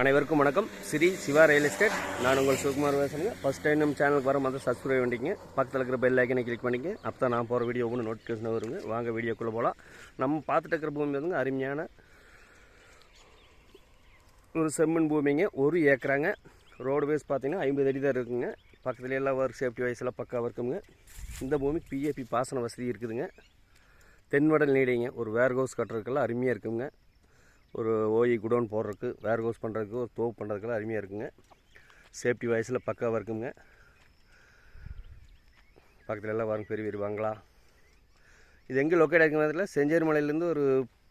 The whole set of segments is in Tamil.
அனைவருக்கும் வணக்கம். Sri Siva real estate. நான் உங்கள் சிவகுமார் பேசுகிறேன் ஃபஸ்ட் டைம் நம்ம சேனலுக்கு வர மாதிரி சப்ஸ்கிரைப் பண்ணிக்கங்க பக்கத்தில் இருக்கிற பெல் ஐக்கனை கிளிக் பண்ணிங்க அப்போ தான் நான் போகிற வீடியோ ஒன்று நோட்டிஃபிகேஷன் வருங்க. வாங்க வீடியோக்குள்ளே போகலாம் நம்ம பார்த்துட்டு இருக்கிற பூமி வந்துங்க அருமையான ஒரு செம்மண் பூமிங்க. ஒரு ஏக்கராங்க. ரோடுவேஸ் பார்த்திங்கன்னா பார்த்தீங்கன்னா ஐம்பது அடி தான் இருக்குங்க. பக்கத்துல எல்லாம் ஒர்க் சேஃப்டி வயசெல்லாம் பக்காவாக இருக்குங்க. இந்த பூமி பிஏபி பாசன வசதி இருக்குதுங்க. தென்வடல் நீடிங்க. ஒரு வேர் ஹவுஸ் கட்டுறதுக்கெல்லாம் அருமையாக இருக்குங்க. ஒரு ஓஇ குடோன் போடுறதுக்கு வேர் ஹவுஸ் பண்ணுறதுக்கு ஒரு தோப்பு பண்ணுறதுக்கெல்லாம் அருமையாக இருக்குங்க. சேஃப்டி வயசில் பக்காவாக இருக்குங்க. பக்கத்தில் எல்லாம் வரும் பெரிய பெரிய பங்களா. இது எங்கே லொக்கேட் ஆகிருக்கிறதுல செஞ்சேரி மலையிலேருந்து ஒரு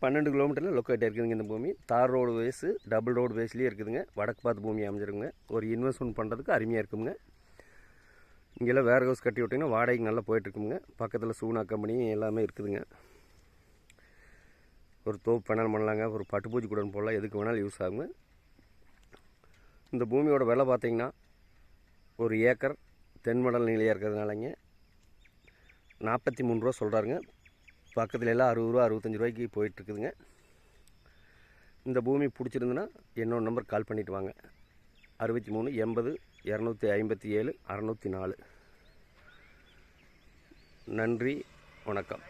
பன்னெண்டு கிலோமீட்டரில் லொக்கேட் இருக்குதுங்க இந்த பூமி. தார் ரோடு வேஸு டபுள் ரோடு வேஸ்லேயே இருக்குதுங்க. வடக்கு பார்த்து பூமி அமைஞ்சிருக்குங்க. ஒரு இன்வெஸ்ட்மெண்ட் பண்ணுறதுக்கு அருமையாக இருக்குங்க. இங்கெல்லாம் வேர் ஹவுஸ் கட்டி விட்டிங்கன்னா வாடகைக்கு நல்லா போயிட்டுருக்குங்க பக்கத்தில் சூனா கம்பெனி எல்லாமே இருக்குதுங்க. ஒரு தோப்பு வேணாலும் பண்ணலாங்க ஒரு பட்டுப்பூச்சி கூட போடலாம் எதுக்கு வேணாலும் யூஸ் ஆகுங்க. இந்த பூமியோட விலை பார்த்திங்கன்னா ஒரு ஏக்கர் தென்மடல் நிலையாக இருக்கிறதுனாலங்க நாற்பத்தி மூணு ரூபா சொல்கிறாருங்க பக்கத்துல எல்லாம் அறுபது ரூபா அறுபத்தஞ்சி ரூபாய்க்கு போயிட்டுருக்குதுங்க இந்த பூமி பிடிச்சிருந்துன்னா என்னோட நம்பர் கால் பண்ணிட்டு வாங்க. அறுபத்தி மூணு எண்பது இரநூத்தி ஐம்பத்தி ஏழு அறநூற்றி நாலு. நன்றி வணக்கம்.